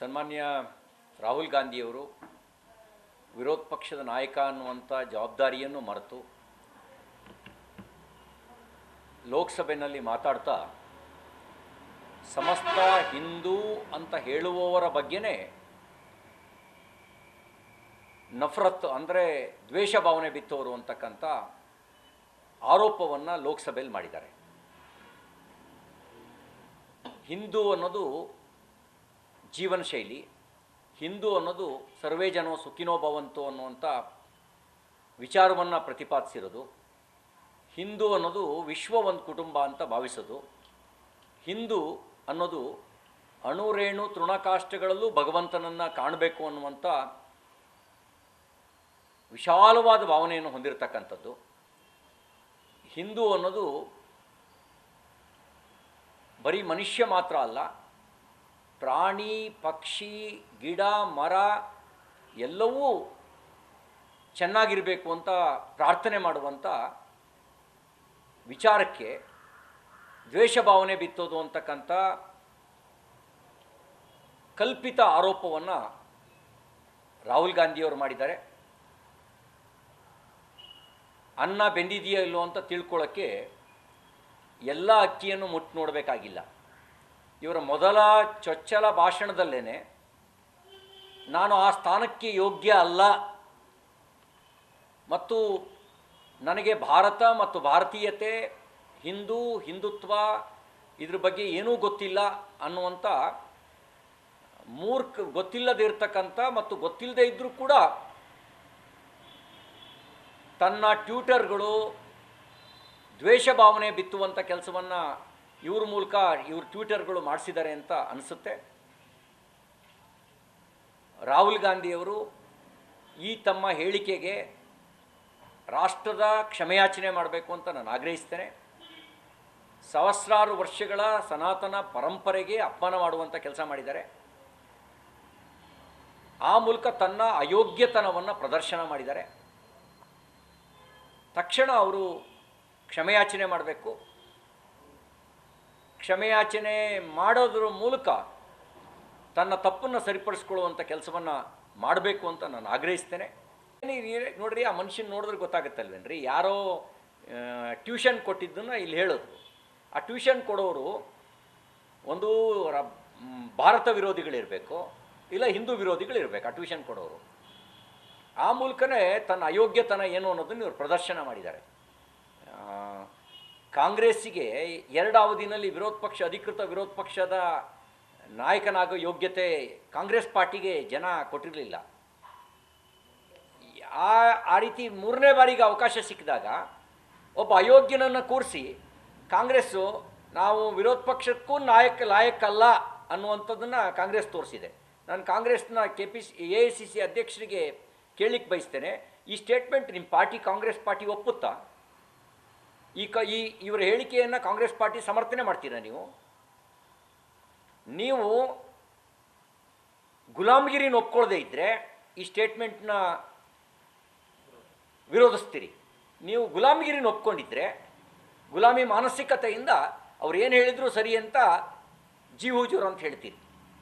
ಸನ್ಮಾನ್ಯ ರಾಹುಲ್ ಗಾಂಧಿಯವರು ವಿರೋಧ ಪಕ್ಷದ ನಾಯಕ ಅನ್ನುವಂಥ ಜವಾಬ್ದಾರಿಯನ್ನು ಮರೆತು ಲೋಕಸಭೆಯಲ್ಲಿ ಮಾತಾಡ್ತಾ ಸಮಸ್ತ ಹಿಂದೂ ಅಂತ ಹೇಳುವವರ ಬಗ್ಗೆನೇ ನಫರತ್ ಅಂದರೆ ದ್ವೇಷ ಭಾವನೆ ಬಿತ್ತವರು ಅಂತಕ್ಕಂಥ ಆರೋಪವನ್ನು ಲೋಕಸಭೆಯಲ್ಲಿ ಮಾಡಿದ್ದಾರೆ. ಹಿಂದೂ ಅನ್ನೋದು ಜೀವನ ಶೈಲಿ ಹಿಂದೂ ಅನ್ನೋದು ಸರ್ವೇ ಜನೋ ಸುಖಿನೋ ಭವಂತು ಅನ್ನುವಂಥ ವಿಚಾರವನ್ನು ಪ್ರತಿಪಾದಿಸಿರೋದು. ಹಿಂದೂ ಅನ್ನೋದು ವಿಶ್ವ ಒಂದು ಕುಟುಂಬ ಅಂತ ಭಾವಿಸೋದು. ಹಿಂದೂ ಅನ್ನೋದು ಅಣುರೇಣು ತೃಣಕಾಷ್ಟಗಳಲ್ಲೂ ಭಗವಂತನನ್ನು ಕಾಣಬೇಕು ಅನ್ನುವಂಥ ವಿಶಾಲವಾದ ಭಾವನೆಯನ್ನು ಹೊಂದಿರತಕ್ಕಂಥದ್ದು. ಹಿಂದೂ ಅನ್ನೋದು ಬರೀ ಮನುಷ್ಯ ಮಾತ್ರ ಅಲ್ಲ ಪ್ರಾಣಿ, ಪಕ್ಷಿ, ಗಿಡ, ಮರ ಎಲ್ಲವೂ ಚೆನ್ನಾಗಿರಬೇಕು ಅಂತ ಪ್ರಾರ್ಥನೆ ಮಾಡುವಂಥ ವಿಚಾರಕ್ಕೆ ದ್ವೇಷ ಭಾವನೆ ಬಿತ್ತೋದು ಅಂತಕ್ಕಂಥ ಕಲ್ಪಿತ ಆರೋಪವನ್ನು ರಾಹುಲ್ ಗಾಂಧಿಯವರು ಮಾಡಿದ್ದಾರೆ. ಅನ್ನ ಬೆಂದಿದೆಯೋ ಇಲ್ಲೋ ಅಂತ ತಿಳ್ಕೊಳ್ಳೋಕ್ಕೆ ಎಲ್ಲ ಅಕ್ಕಿಯನ್ನು ಮುಟ್ಟು ನೋಡಬೇಕಾಗಿಲ್ಲ. ಇವರ ಮೊದಲ ಚೊಚ್ಚಲ ಭಾಷಣದಲ್ಲೇ ನಾನು ಆ ಸ್ಥಾನಕ್ಕೆ ಯೋಗ್ಯ ಅಲ್ಲ. ಮತ್ತು ನನಗೆ ಭಾರತ ಮತ್ತು ಭಾರತೀಯತೆ, ಹಿಂದೂ, ಹಿಂದುತ್ವ ಇದ್ರ ಬಗ್ಗೆ ಏನೂ ಗೊತ್ತಿಲ್ಲ ಅನ್ನುವಂಥ ಮೂರ್ಖ, ಗೊತ್ತಿಲ್ಲದೆ ಇರ್ತಕ್ಕಂಥ ಮತ್ತು ಗೊತ್ತಿಲ್ಲದೆ ಇದ್ದರೂ ಕೂಡ ತನ್ನ ಟ್ಯೂಟರ್ಗಳು ದ್ವೇಷ ಭಾವನೆ ಬಿತ್ತುವಂಥ ಕೆಲಸವನ್ನು ಇವ್ರ ಮೂಲಕ ಇವ್ರ ಟ್ವಿಟರ್ಗಳು ಮಾಡಿಸಿದ್ದಾರೆ ಅಂತ ಅನಿಸುತ್ತೆ. ರಾಹುಲ್ ಗಾಂಧಿಯವರು ಈ ತಮ್ಮ ಹೇಳಿಕೆಗೆ ರಾಷ್ಟ್ರದ ಕ್ಷಮೆಯಾಚನೆ ಮಾಡಬೇಕು ಅಂತ ನಾನು ಆಗ್ರಹಿಸ್ತೇನೆ. ಸಹಸ್ರಾರು ವರ್ಷಗಳ ಸನಾತನ ಪರಂಪರೆಗೆ ಅಪಮಾನ ಮಾಡುವಂಥ ಕೆಲಸ ಮಾಡಿದ್ದಾರೆ. ಆ ಮೂಲಕ ತನ್ನ ಅಯೋಗ್ಯತನವನ್ನು ಪ್ರದರ್ಶನ ಮಾಡಿದ್ದಾರೆ. ತಕ್ಷಣ ಅವರು ಕ್ಷಮೆಯಾಚನೆ ಮಾಡಬೇಕು. ಕ್ಷಮೆಯಾಚನೆ ಮಾಡೋದ್ರ ಮೂಲಕ ತನ್ನ ತಪ್ಪನ್ನು ಸರಿಪಡಿಸ್ಕೊಳ್ಳುವಂಥ ಕೆಲಸವನ್ನು ಮಾಡಬೇಕು ಅಂತ ನಾನು ಆಗ್ರಹಿಸ್ತೇನೆ. ನೋಡ್ರಿ, ಆ ಮನುಷ್ಯನ ನೋಡಿದ್ರೆ ಗೊತ್ತಾಗುತ್ತಲ್ವೇನ್ರಿ? ಯಾರೋ ಟ್ಯೂಷನ್ ಕೊಟ್ಟಿದ್ದನ್ನು ಇಲ್ಲಿ ಹೇಳೋದು. ಆ ಟ್ಯೂಷನ್ ಕೊಡೋರು ಒಂದು ಭಾರತ ವಿರೋಧಿಗಳಿರಬೇಕು, ಇಲ್ಲ ಹಿಂದೂ ವಿರೋಧಿಗಳಿರಬೇಕು, ಆ ಟ್ಯೂಷನ್ ಕೊಡೋರು. ಆ ಮೂಲಕನೇ ತನ್ನ ಅಯೋಗ್ಯತನ ಏನು ಅನ್ನೋದನ್ನು ಇವರು ಪ್ರದರ್ಶನ ಮಾಡಿದ್ದಾರೆ. ಕಾಂಗ್ರೆಸ್ಸಿಗೆ ಎರಡು ಅವಧಿನಲ್ಲಿ ವಿರೋಧ ಪಕ್ಷ, ಅಧಿಕೃತ ವಿರೋಧ ಪಕ್ಷದ ನಾಯಕನಾಗೋ ಯೋಗ್ಯತೆ ಕಾಂಗ್ರೆಸ್ ಪಾರ್ಟಿಗೆ ಜನ ಕೊಟ್ಟಿರಲಿಲ್ಲ. ಆ ರೀತಿ ಮೂರನೇ ಬಾರಿಗೆ ಅವಕಾಶ ಸಿಕ್ಕಿದಾಗ ಒಬ್ಬ ಅಯೋಗ್ಯನನ್ನು ಕೂರಿಸಿ ಕಾಂಗ್ರೆಸ್ಸು ನಾವು ವಿರೋಧ ಪಕ್ಷಕ್ಕೂ ನಾಯಕ ಲಾಯಕ್ಕಲ್ಲ ಅನ್ನುವಂಥದ್ದನ್ನು ಕಾಂಗ್ರೆಸ್ ತೋರಿಸಿದೆ. ನಾನು ಕಾಂಗ್ರೆಸ್ನ K P C A I C C ಅಧ್ಯಕ್ಷರಿಗೆ ಕೇಳಲಿಕ್ಕೆ ಬಯಸ್ತೇನೆ. ಈ ಸ್ಟೇಟ್ಮೆಂಟ್ ನಿಮ್ಮ ಪಾರ್ಟಿ, ಕಾಂಗ್ರೆಸ್ ಪಾರ್ಟಿ ಒಪ್ಪುತ್ತಾ? ಈ ಕ, ಈ, ಇವರ ಹೇಳಿಕೆಯನ್ನು ಕಾಂಗ್ರೆಸ್ ಪಾರ್ಟಿ ಸಮರ್ಥನೆ ಮಾಡ್ತೀರಾ ನೀವು? ನೀವು ಗುಲಾಮಗಿರಿನ ಒಪ್ಕೊಳ್ಳದೆ ಇದ್ದರೆ ಈ ಸ್ಟೇಟ್ಮೆಂಟ್ನ ವಿರೋಧಿಸ್ತೀರಿ. ನೀವು ಗುಲಾಮಗಿರಿನ ಒಪ್ಕೊಂಡಿದ್ರೆ ಗುಲಾಮಿ ಮಾನಸಿಕತೆಯಿಂದ ಅವ್ರು ಏನು ಹೇಳಿದ್ರು ಸರಿ ಅಂತ ಜಿ ಹುಜೂರ್ ಅಂತ ಹೇಳ್ತೀರಿ.